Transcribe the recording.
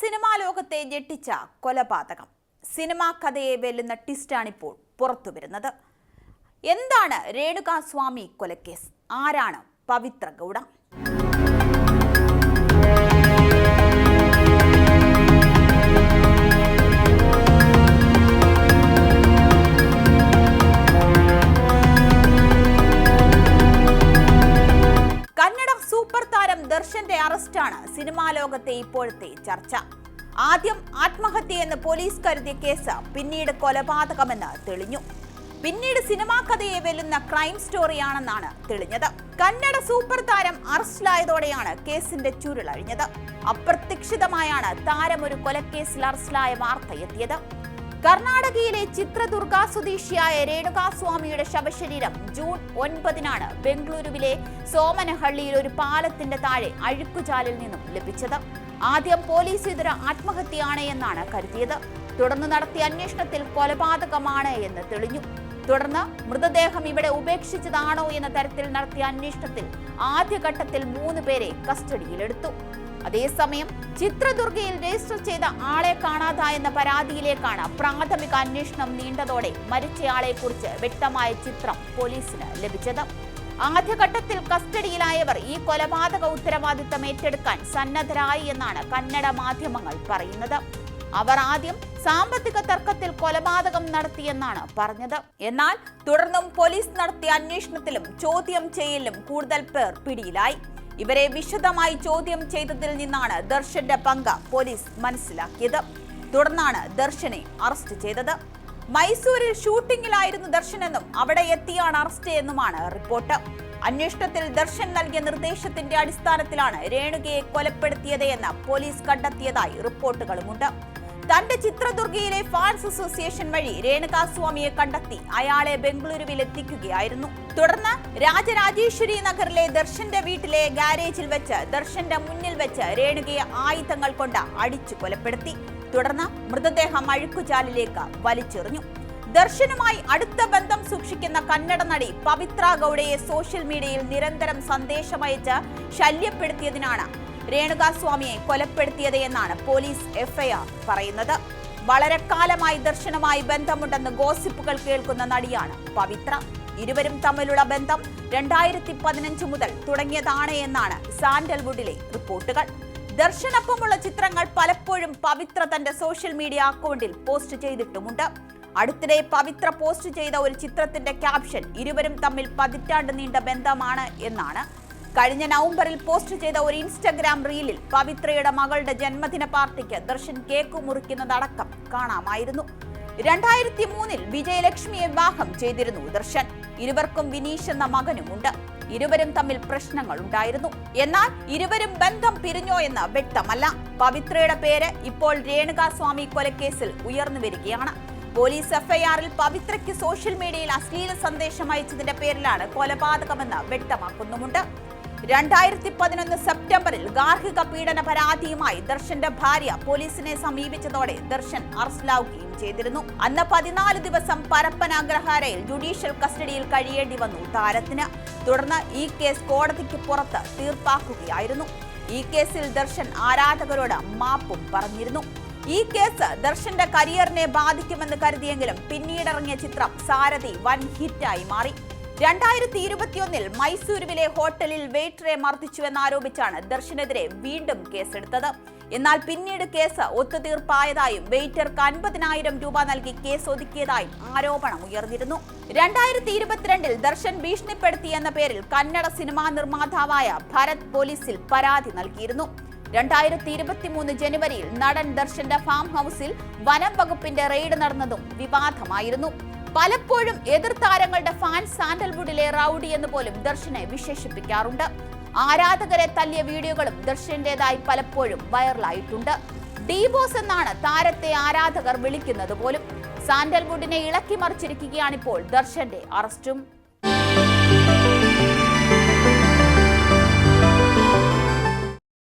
Cinema ലോകത്തെ ഞെട്ടിച്ച കൊലപാതകം. സിനിമാ കഥയെ വെല്ലുന്ന ട്വിസ്റ്റാണിപ്പോൾ പുറത്തു വരുന്നത് എന്താണ് രേണുകാസ്വാമി കൊലക്കേസ്? ആരാണ് പവിത്ര ഗൗഡ? താരം ദർശന്റെ അറസ്റ്റാണ് സിനിമാ ലോകത്തെ ഇപ്പോഴത്തെ ചർച്ച. ആദ്യം ആത്മഹത്യയെന്ന് പോലീസ് കരുതിയ കേസ് പിന്നീട് കൊലപാതകമെന്ന് തെളിഞ്ഞു. പിന്നീട് സിനിമാ കഥയെ വെല്ലുന്ന ക്രൈം സ്റ്റോറിയാണെന്നാണ് തെളിഞ്ഞത്. കന്നഡ സൂപ്പർ താരം അറസ്റ്റിലായതോടെയാണ് കേസിന്റെ ചുരുളഴിഞ്ഞത്. അപ്രതീക്ഷിതമായാണ് താരം ഒരു കൊലക്കേസിൽ അറസ്റ്റിലായ വാർത്ത എത്തിയത്. കർണാടകയിലെ ചിത്രദുർഗ സ്വദേശിയായ രേണുകാസ്വാമിയുടെ ശവശരീരം ജൂൺ ഒൻപതിനാണ് ബംഗളൂരുവിലെ സോമനഹള്ളിയിൽ ഒരു പാലത്തിന്റെ താഴെ അഴുക്കുചാലിൽ നിന്നും ലഭിച്ചത്. ആദ്യം പോലീസ് ഇതര ആത്മഹത്യയാണ് എന്നാണ് കരുതിയത്. തുടർന്ന് നടത്തിയ അന്വേഷണത്തിൽ കൊലപാതകമാണ് എന്ന് തെളിഞ്ഞു. തുടർന്ന് മൃതദേഹം ഇവിടെ ഉപേക്ഷിച്ചതാണോ എന്ന തരത്തിൽ നടത്തിയ അന്വേഷണത്തിൽ ആദ്യഘട്ടത്തിൽ മൂന്ന് പേരെ കസ്റ്റഡിയിലെടുത്തു. അതേസമയം ചിത്രദുർഗയിൽ രജിസ്റ്റർ ചെയ്ത ആളെ കാണാതായെന്ന പരാതിയിലേക്കാണ് പ്രാഥമിക അന്വേഷണം നീണ്ടതോടെ മരിച്ചയാളെ കുറിച്ച് വ്യക്തമായ ചിത്രം പോലീസിന് ലഭിച്ചത്. ആദ്യഘട്ടത്തിൽ കസ്റ്റഡിയിലായവർ ഈ കൊലപാതക ഉത്തരവാദിത്തം ഏറ്റെടുക്കാൻ സന്നദ്ധരായി എന്നാണ് കന്നഡ മാധ്യമങ്ങൾ പറയുന്നത്. അവർ ആദ്യം സാമ്പത്തിക തർക്കത്തിൽ കൊലപാതകം നടത്തിയെന്നാണ് പറഞ്ഞത്. എന്നാൽ തുടർന്നും പോലീസ് നടത്തിയ അന്വേഷണത്തിലും ചോദ്യം ചെയ്യലിലും കൂടുതൽ പേർ പിടിയിലായി. ഇവരെ വിശദമായി ചോദ്യം ചെയ്തതിൽ നിന്നാണ് ദർശന്റെ പങ്ക് പോലീസ് മനസ്സിലാക്കിയത്. തുടർന്നാണ് ദർശനെ അറസ്റ്റ് ചെയ്തത്. മൈസൂരിൽ ഷൂട്ടിങ്ങിലായിരുന്നു ദർശനെന്നും അവിടെ എത്തിയാണ് അറസ്റ്റ് എന്നുമാണ് റിപ്പോർട്ട്. അന്വേഷണത്തിൽ ദർശൻ നൽകിയ നിർദ്ദേശത്തിന്റെ അടിസ്ഥാനത്തിലാണ് രേണുകയെ കൊലപ്പെടുത്തിയത് എന്ന് പോലീസ് കണ്ടെത്തിയതായി റിപ്പോർട്ടുകളുമുണ്ട്. തന്റെ ചിത്രദുർഗയിലെ ഫാൻസ് അസോസിയേഷൻ വഴി രേണുകാസ്വാമിയെ കണ്ടെത്തി. അയാളെ ബംഗളൂരുവിൽ എത്തിക്കുകയായിരുന്നു തുടർന്ന് രാജരാജേശ്വരി നഗറിലെ ദർശന്റെ വീട്ടിലെ ഗാരേജിൽ വെച്ച് ദർശന്റെ മുന്നിൽ വെച്ച് രേണുകയെ ആയുധങ്ങൾ കൊണ്ട് അടിച്ചു കൊലപ്പെടുത്തി. തുടർന്ന് മൃതദേഹം അഴുക്കുചാലിലേക്ക് വലിച്ചെറിഞ്ഞു. ദർശനുമായി അടുത്ത ബന്ധം സൂക്ഷിക്കുന്ന കന്നഡ നടി പവിത്ര ഗൗഡയെ സോഷ്യൽ മീഡിയയിൽ നിരന്തരം സന്ദേശമയച്ച് ശല്യപ്പെടുത്തിയതിനാണ് രേണുകാസ്വാമിയെ കൊലപ്പെടുത്തിയത് എന്നാണ് പോലീസ് എഫ്ഐആർ പറയുന്നത്. വളരെ കാലമായി ദർശനമായി ബന്ധമുണ്ടെന്ന് ഗോസിപ്പുകൾ കേൾക്കുന്ന നടിയാണ് പവിത്ര. ഇരുവരും തമ്മിലുള്ള ബന്ധം രണ്ടായിരത്തി പതിനഞ്ച് മുതൽ തുടങ്ങിയതാണ് എന്നാണ് സാൻഡൽവുഡിലെ റിപ്പോർട്ടുകൾ. ദർശനൊപ്പമുള്ള ചിത്രങ്ങൾ പലപ്പോഴും പവിത്ര തന്റെ സോഷ്യൽ മീഡിയ അക്കൗണ്ടിൽ പോസ്റ്റ് ചെയ്തിട്ടുമുണ്ട്. അടുത്തിടെ പവിത്ര പോസ്റ്റ് ചെയ്ത ഒരു ചിത്രത്തിന്റെ ക്യാപ്ഷൻ ഇരുവരും തമ്മിൽ പതിറ്റാണ്ട് നീണ്ട ബന്ധമാണ് എന്നാണ് കഴിഞ്ഞ നവംബറിൽ പോസ്റ്റ് ചെയ്ത ഒരു ഇൻസ്റ്റഗ്രാം റീലിൽ പവിത്രയുടെ മകളുടെ ജന്മദിന പാർട്ടിക്ക് ദർശൻ കേക്ക് മുറിക്കുന്നതടക്കം കാണാമായിരുന്നു. രണ്ടായിരത്തി മൂന്നിൽ വിജയലക്ഷ്മിയെ വിവാഹം ചെയ്തിരുന്നു ദർശൻ. ഇരുവർക്കും വിനീഷ് എന്ന മകനുമുണ്ട്. ഇരുവരും തമ്മിൽ പ്രശ്നങ്ങൾ ഉണ്ടായിരുന്നു. എന്നാൽ ഇരുവരും ബന്ധം പിരിഞ്ഞോ എന്ന് വ്യക്തമല്ല. പവിത്രയുടെ പേര് ഇപ്പോൾ രേണുകാസ്വാമി കൊലക്കേസിൽ ഉയർന്നു വരികയാണ്. പോലീസ് എഫ്ഐആറിൽ പവിത്രയ്ക്ക് സോഷ്യൽ മീഡിയയിൽ അശ്ലീല സന്ദേശം അയച്ചതിന്റെ പേരിലാണ് കൊലപാതകമെന്ന് വ്യക്തമാക്കുന്നുമുണ്ട്. രണ്ടായിരത്തി പതിനൊന്ന് സെപ്റ്റംബറിൽ ഗാർഹിക പീഡന പരാതിയുമായി ദർശന്റെ ഭാര്യ പോലീസിനെ സമീപിച്ചതോടെ ദർശൻ അറസ്റ്റിലാവുകയും ചെയ്തിരുന്നു. അന്ന് പതിനാല് ദിവസം പരപ്പന അഗ്രഹാരയിൽ ജുഡീഷ്യൽ കസ്റ്റഡിയിൽ കഴിയേണ്ടി വന്നു താരത്തിന്. തുടർന്ന് ഈ കേസ് കോടതിക്ക് പുറത്ത് തീർപ്പാക്കുകയായിരുന്നു. ഈ കേസിൽ ദർശൻ ആരാധകരോട് മാപ്പും പറഞ്ഞിരുന്നു. ഈ കേസ് ദർശന്റെ കരിയറിനെ ബാധിക്കുമെന്ന് കരുതിയെങ്കിലും പിന്നീടിറങ്ങിയ ചിത്രം സാരഥി വൻ ഹിറ്റായി മാറി. രണ്ടായിരത്തി ഇരുപത്തിയൊന്നിൽ മൈസൂരുവിലെ ഹോട്ടലിൽ വെയിറ്ററെ മർദ്ദിച്ചുവെന്നാരോപിച്ചാണ് ദർശനെതിരെ വീണ്ടും കേസെടുത്തത്. എന്നാൽ പിന്നീട് കേസ് ഒത്തുതീർപ്പായതായും വെയിറ്റർക്ക് അൻപതിനായിരം രൂപ നൽകി കേസ് ഒതുക്കിയതായും ആരോപണം ഉയർന്നിരുന്നു. രണ്ടായിരത്തി ഇരുപത്തിരണ്ടിൽ ദർശൻ ഭീഷണിപ്പെടുത്തി എന്ന പേരിൽ കന്നഡ സിനിമാ നിർമ്മാതാവായ ഭരത് പോലീസിൽ പരാതി നൽകിയിരുന്നു. രണ്ടായിരത്തി ഇരുപത്തി മൂന്ന് ജനുവരിയിൽ നടൻ ദർശന്റെ ഫാം ഹൗസിൽ വനം വകുപ്പിന്റെ റെയ്ഡ് നടന്നതും വിവാദമായിരുന്നു. പലപ്പോഴും എതിർ താരങ്ങളുടെ ഫാൻ സാൻഡൽവുഡിലെ റൌഡി എന്ന് പോലും ദർശനെ വിശേഷിപ്പിക്കാറുണ്ട്. ആരാധകരെ തല്ലിയ വീഡിയോകളും ദർശന്റേതായി പലപ്പോഴും വൈറലായിട്ടുണ്ട്. ഡീബോസ് എന്നാണ് താരത്തെ ആരാധകർ വിളിക്കുന്നത് പോലും. സാൻഡൽവുഡിനെ ഇളക്കി മറിച്ചിരിക്കുകയാണിപ്പോൾ ദർശന്റെ അറസ്റ്റും.